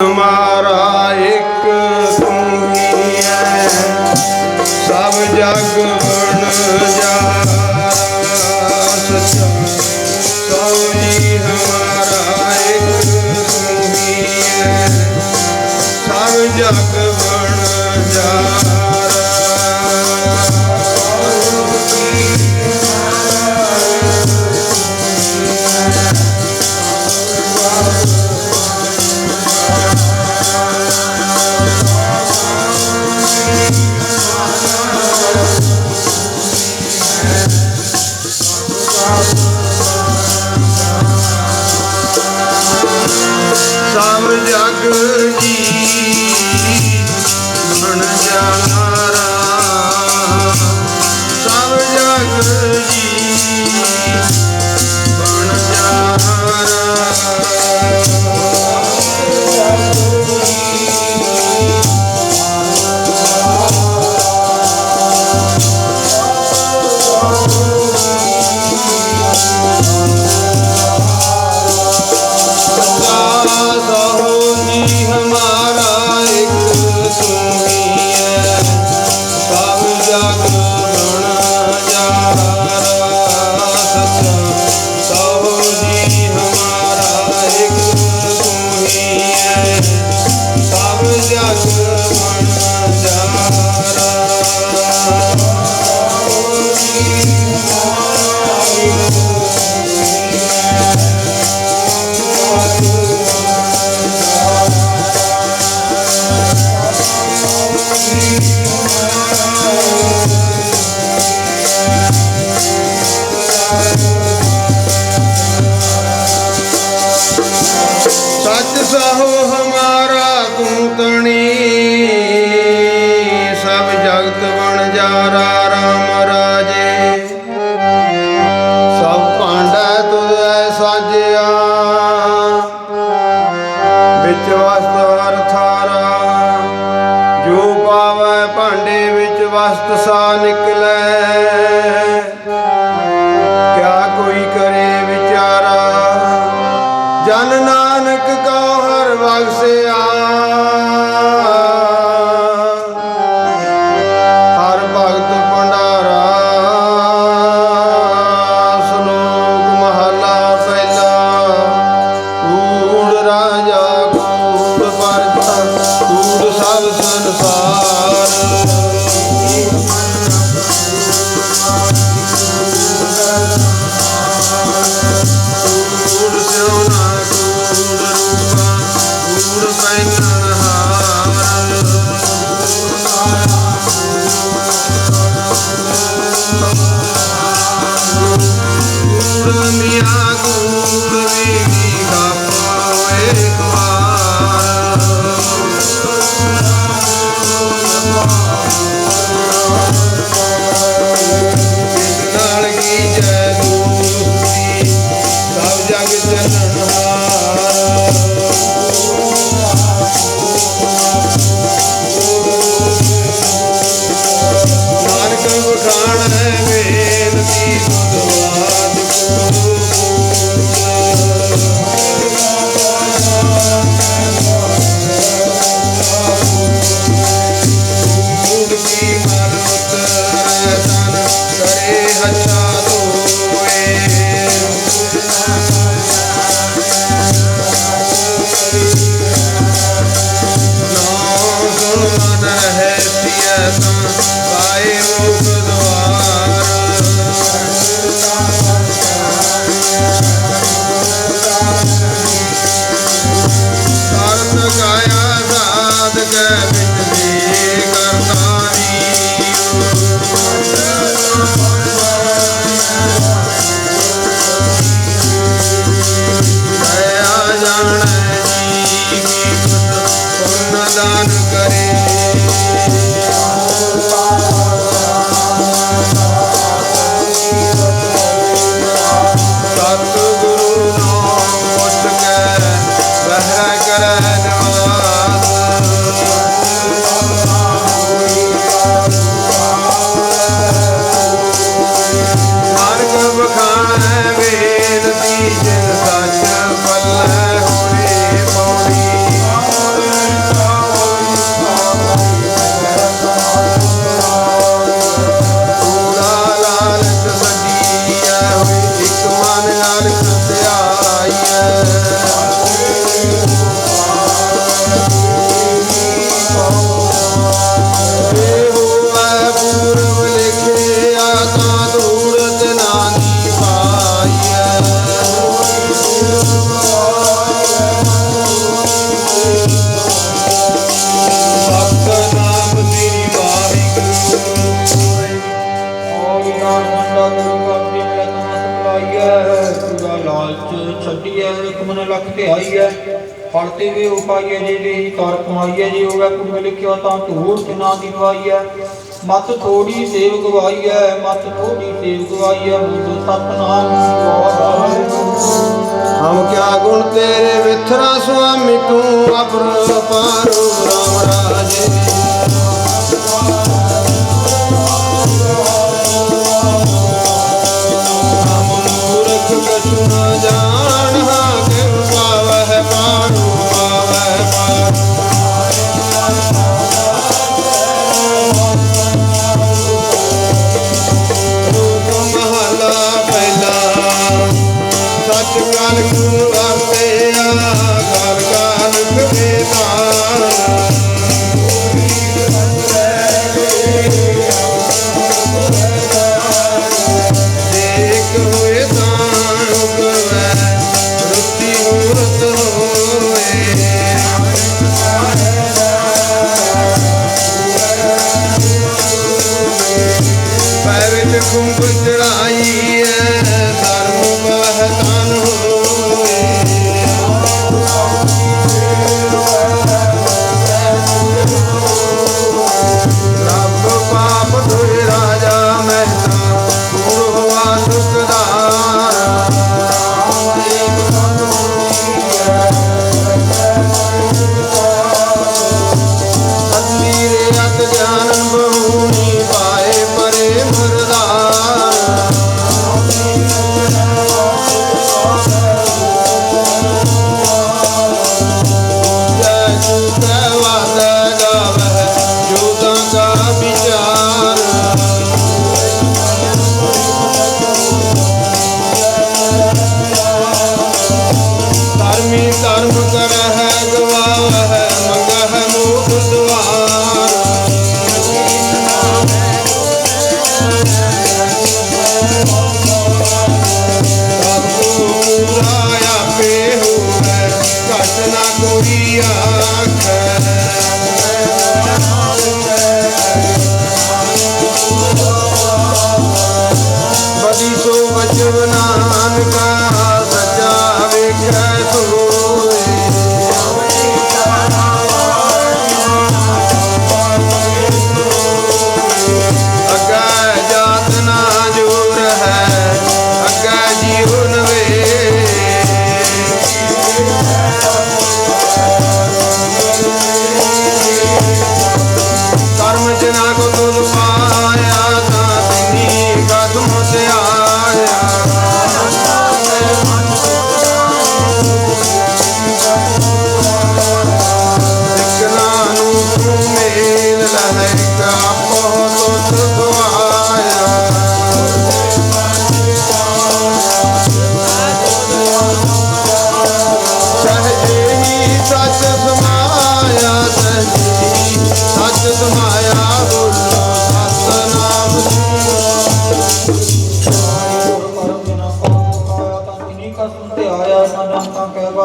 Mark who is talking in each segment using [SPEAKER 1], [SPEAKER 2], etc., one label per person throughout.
[SPEAKER 1] ਮਾਰਾ ਇੱਕ ਤੂੰ ਹੀ ਹੈ ਸਭ ਜਗ ਵਣ ਜਾ। ਸਭ ਜਗ ਜੀ Allahu
[SPEAKER 2] ਫਲ ਤੇ ਵੀ ਉਪਾਈਏ ਜੀ ਵੀ ਤਰ ਕਮਾਈਏ ਜੀ ਹੋਵੇ ਪੁਰਖ ਲਿਖਿਆ ਤਾਂ ਧੂੜ ਜਿਨਾ ਦੀ ਦਵਾਈਐ ਮਤ ਥੋੜੀ ਸੇਵ ਗਵਾਈਐ ਮਤ ਥੋੜੀ ਸੇਵ ਗਵਾਈਐ ਬੋਲੋ ਸਤਨਾਮ
[SPEAKER 1] ਹਮ ਕਿਆ ਗੁਣ ਤੇਰੇ ਵਿਥਰਾ ਸੁਆਮੀ, ਤੂੰ ਅਪਰ ਪਾਰੋ ਰਾਮ ਰਾਜੇ।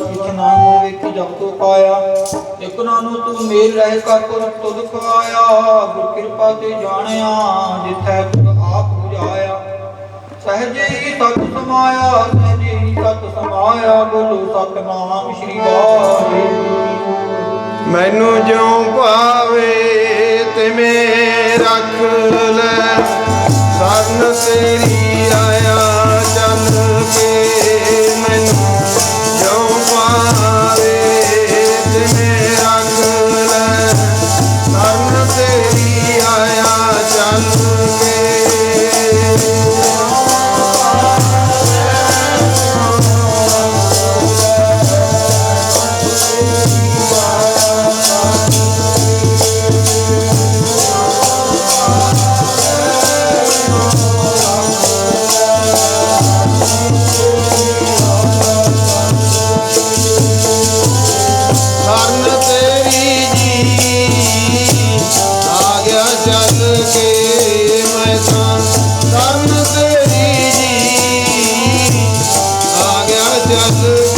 [SPEAKER 2] ਜਨਤਾ ਕਹਿ ਵੇਖੀ ਜਬ ਤੋ ਪਾਇਆ। ਇਕ ਨਾਨੂ ਤੂੰ ਮੇਲ ਰਹਿ ਕਰ ਪੁਰ ਤੁਧ ਖਵਾਇਆ। ਗੁਰ ਕਿਰਪਾ ਤੇ ਜਾਣਿਆ, ਜਿਥੈ ਤੁਧ ਆਪ 부ਝਾਇਆ ਸਹਜੇ ਹੀ ਸਤ ਸਮਾਇਆ, ਸਹਜੇ ਹੀ ਸਤ ਸਮਾਇਆ, ਬੋਲੋ ਸਤਨਾਮ ਸ੍ਰੀ ਵਾਹਿਗੁਰੂ।
[SPEAKER 1] ਮੈਨੂੰ ਜਿਉ ਭਾਵੇ ਤੇ ਰੱਖ ਲੈ, ਸਰਨ ਤੇਰੀ ਆਇਆ Hallelujah.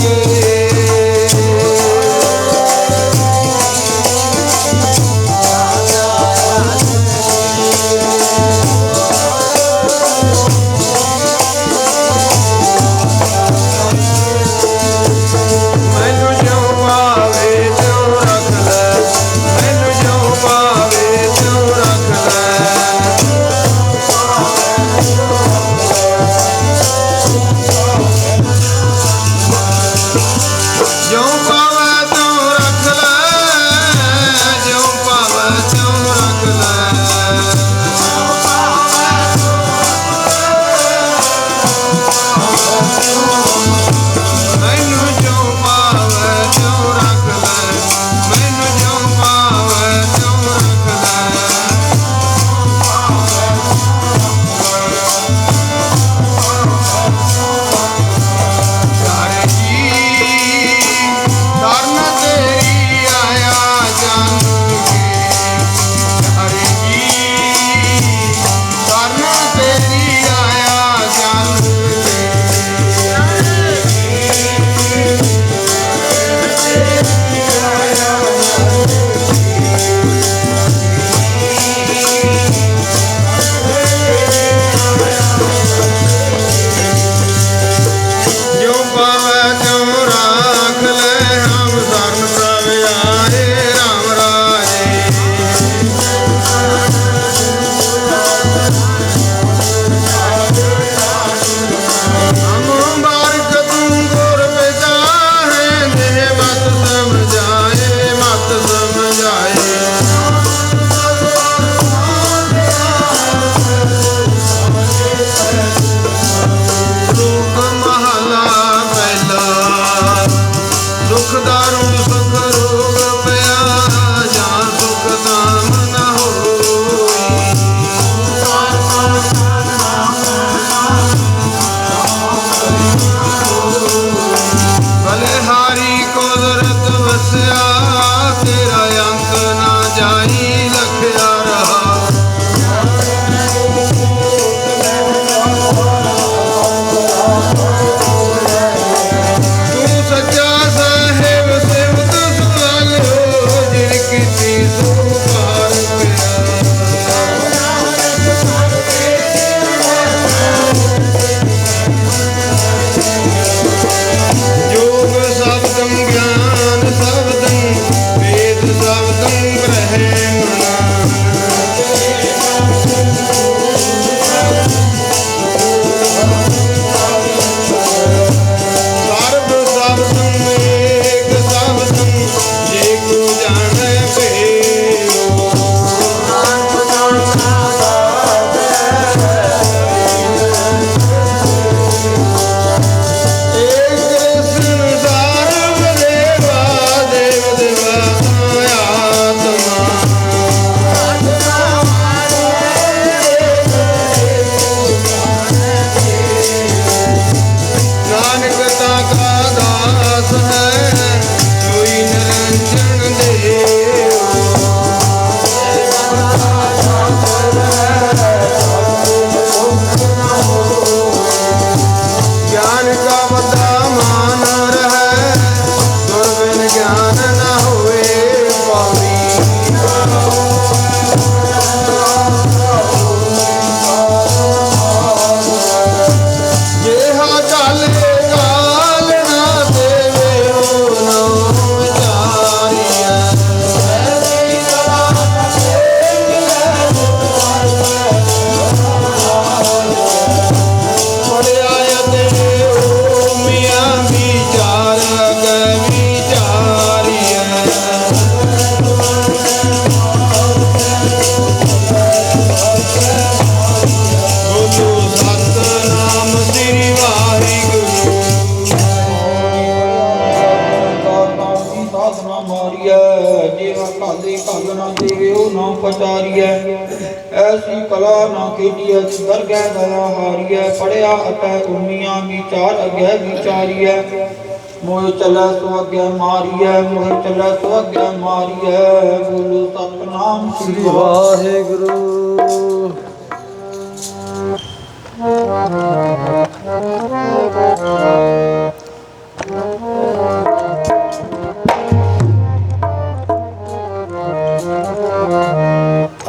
[SPEAKER 1] ਜੀਵਾ ਕਾਲੇ ਕਲ ਨਾ ਪਚਾਰੀਐ। ਐਸੀ ਕਲਾ ਨਾ ਖੇਡੀਐ ਦਰਗਹਿ ਦਇਆ ਹਾਰੀਐ। ਪੜਿਆ ਅਟੈ ਉਮੀਆਂ ਵਿਚਾਰ ਅਗੈ ਵਿਚਾਰੀਐ ਮੋਹ ਚਲੈ ਸੋ ਅਗੈ ਮਾਰੀਐ ਮੋਹ ਚਲੈ ਸੋ ਅਗੈ ਮਾਰੀਐ। ਬੋਲੋ ਸਤਨਾਮ ਸ੍ਰੀ ਵਾਹਿਗੁਰੂ
[SPEAKER 3] ਵਾਹਿਗੁਰੂ।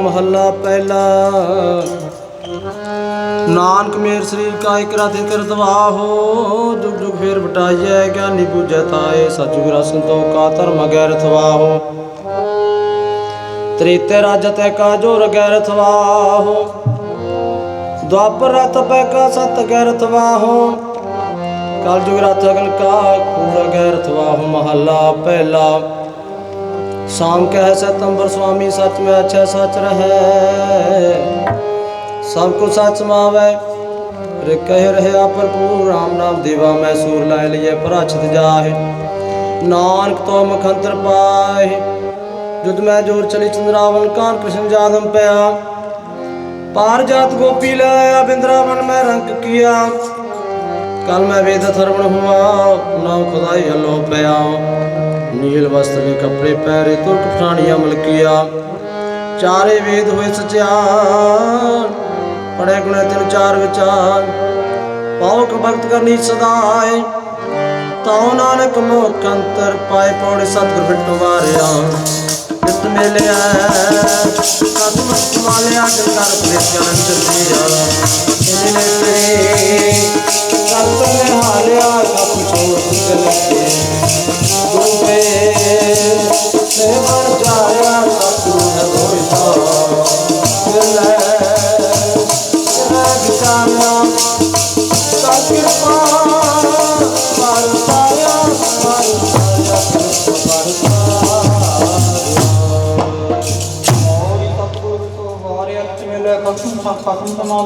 [SPEAKER 3] ਮਹੱਲਾ ਪਹਿਲਾ। ਨਾਨਕ ਮੇਰ ਸਰੀਰ ਕਾ ਇਕ ਰਾਤੇ ਕਰਤਵਾਹੋ ਜੁਗ ਜੁਗ ਫੇਰ ਬਟਾਈਐ ਗਿਆਨੀ ਬੁਝੈ ਤਾਏ, ਸਤਿਗੁਰ ਰਸਨ ਕਾ ਧਰਮ ਗੈਰ ਥਵਾਹੋ ਤ੍ਰੇਤੇ ਰਾਜਤੈ ਕਾ ਜੋਰ ਗੈਰ ਥਵਾਹੋ ਦੁਆਪਰ ਰਤ ਪੈ ਕਾ ਸਤ ਗੈਰ ਥਵਾਹੋ ਕਲ ਜੁਗ ਰਤ ਅਗਨ ਕਾ ਕੂੜ ਗੈਰ ਥਵਾਹੋ ਮਹੱਲਾ ਪਹਿਲਾ। ਸਾਮ ਕਹਿ ਸਤੰਬਰ ਸੁਆਮੀ, ਸੱਚ ਮੈਂ ਅੱਛਾ ਸੱਚ ਰਹੈ। ਸਭ ਕੋ ਸੱਚ ਮਾਵੇ। ਰੇ ਕਹਿ ਰਹਿਆ ਭਰਪੂਰ RAM ਨਾਮ ਦੇਵਾ, ਮੈਂ ਸੂਰ ਲੈ ਲਿਏ ਪਰਾਛਤ ਜਾਹੇ। ਨਾਨਕ ਤੋ ਮਖੰਤਰ ਪਾਹੇ। ਜਦ ਮੈਂ ਜੋਰ ਚਲੀ ਚੰਦਰਾਵਨ ਕਾਂ ਕ੍ਰਿਸ਼ਨ ਜਾਦਮ ਪਿਆ। ਪਾਰ ਜਾਤ ਗੋਪੀ ਲਾਇਆ ਬਿੰਦਰਾਵਨ ਮੈਂ ਰੰਗ ਕੀਆ। ਕਲ ਮੈਂ ਵੇਦ ਸਰਵਣ ਹੁਆ ਨਾਮ ਖੁਦਾਈ ਹਲੋ ਪਿਆ। ਨੀਲ ਵਸਤਰ ਦੇ ਕੱਪੜੇ ਪਹਿਰੇ ਤੁਰਕ ਪਠਾਣੀਆਂ ਮਲਕੀਆ। ਚਾਰੇ ਵੇਦ ਹੋਏ ਸਚਿਆਨ ਪੜੇ ਗੁਣੇ ਤਿਨ ਚਾਰ ਵਿਚਾਰ। ਪੌਕ ਭਗਤ ਕਰਨੀ ਸਦਾਏ, ਤਾਉ ਨਾਨਕ ਮੋਖ ਅੰਤਰ ਪਾਏ ਪੌੜੇ ਸਤਿਗੁਰ ਬਿਟੋ ਵਾਰਿਆ। ਜਿਤ ਮਿਲਿਆ, ਕਦਮ ਸਮਾਲਿਆ ਜਨ ਕਰ ਪ੍ਰੇਮ ਜਨ ਚੱਲਿਆ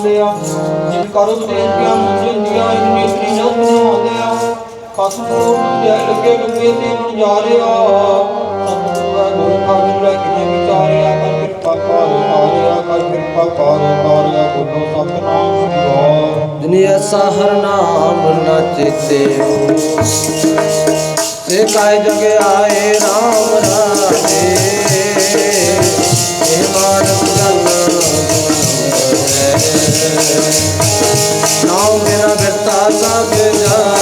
[SPEAKER 3] ਬਣਾਉਂਦੇ ਆ ਜਿਵੇਂ ਕਰੋ ਤੇਜ਼ੀਆਂ ਮੁੰਜੀ ਹੁੰਦੀਆਂ ਇੰਨੇ ਤਰੀ ਜਲ ਬਣਾਉਂਦੇ ਆ। ਖਸਮ ਨੂੰ ਜੈ ਲੱਗੇ ਲੱਗੇ ਤੇ ਹੁਣ ਜਾ ਰਿਹਾ। ਸਤਿਗੁਰਾਂ ਗੁਰੂ ਕਰ ਕਿਰਪਾ ਕਰੋ ਕਰ ਕਿਰਪਾ ਕਰੋ ਤਾਰਿਆ
[SPEAKER 4] ਨਾਮ ਨਾ ਚੇਤੇ। ਸੇ ਕਾਇ ਜਗ ਆਏ ਰਾਮ ਰਾਜੇ।
[SPEAKER 3] নাচে